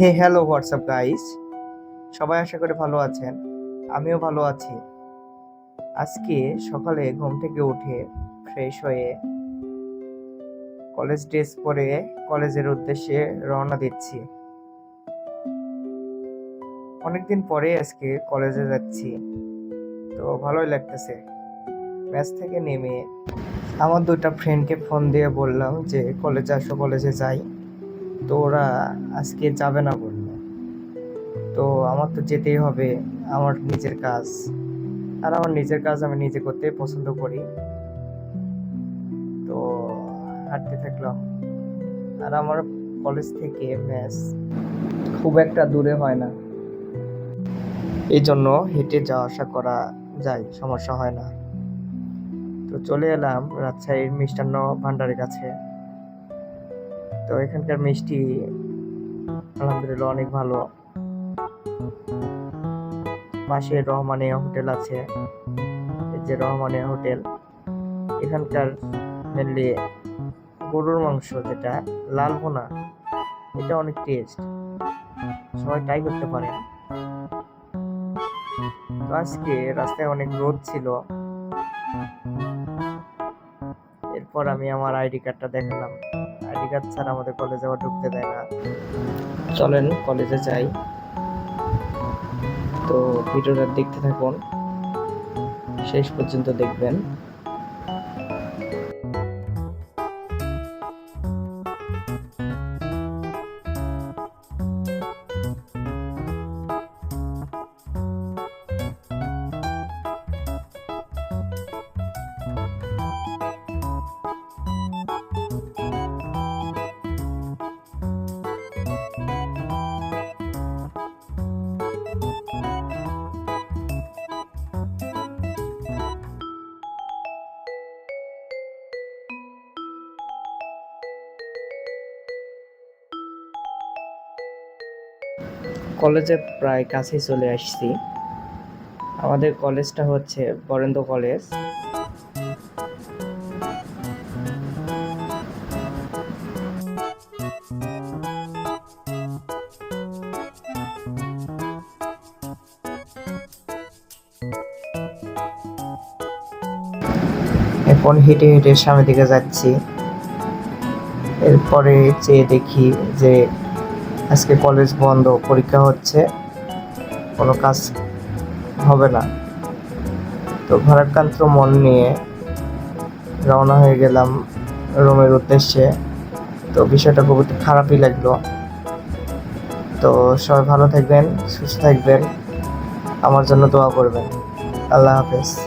হে hello WhatsApp guys সবাই আশা করে ভালো আছেন। আমিও ভালো আছি। আজকে সকালে ঘুম থেকে উঠে ফ্রেশ হয়ে কলেজ ড্রেস পরে কলেজের উদ্দেশ্যে রওনা দিচ্ছি। অনেকদিন পরে আজকে কলেজে যাচ্ছি। তো ভালোই লাগতেছে। ম্যাচ থেকে নেমে আমার দুটা ফ্রেন্ডকে ফোন দিয়ে বললাম যে কলেজে আসো কলেজে যাই। তো ওরা আজকে যাবে না বলল। তো আমার তো যেতেই হবে, আমার নিজের কাজ। আর আমার নিজের কাজ আমি নিজে করতে পছন্দ করি। তো হাঁটতে থাকলাম। আর আমার কলেজ থেকে ম্যাচ খুব একটা দূরে হয় না। এই জন্য হেঁটে যাওয়া আসা করা যায়, সমস্যা হয় না। তো চলে এলাম রাজশাহীর মিষ্টান্ন ভান্ডারের কাছে। তো এখানকার মিষ্টি, আলহামদুলিল্লাহ অনেক ভালো। পাশে রহমানিয়া হোটেল আছে। যে রহমানিয়া হোটেল, এখানকার মেনলি গরুর মাংস যেটা, লাল ভোনা, এটা অনেক টেস্ট সবাই ট্রাই করতে পারে। আজকে রাস্তায় অনেক রোদ ছিল। এরপর আমি আমার আইডি কার্ডটা দেখালাম। আইডি কার্ড ছাড়া আমাদের কলেজে আবার ঢুকতে দেয় না। চলেন কলেজে যাই। তো ভিডিওটা দেখতে থাকুন। শেষ পর্যন্ত দেখবেন। কলেজে প্রায় কাছেই চলে আসছি। আমাদের কলেজটা হচ্ছে বরেন্দ্র কলেজ। এখন হেঁটে হেঁটে সামনের দিকে যাচ্ছি। এরপরে চেয়ে দেখি যে আজকে কলেজ বন্ধ, পরীক্ষা হচ্ছে, কোনো কাজ হবে না। তো ভারাক্রান্ত মন নিয়ে রওনা হয়ে গেলাম রুমের উদ্দেশ্যে। তো বিষয়টা খুব খারাপই লাগল। তো সবাই ভালো থাকবেন, সুস্থ থাকবেন। আমার জন্য দোয়া করবেন। আল্লাহ হাফেজ।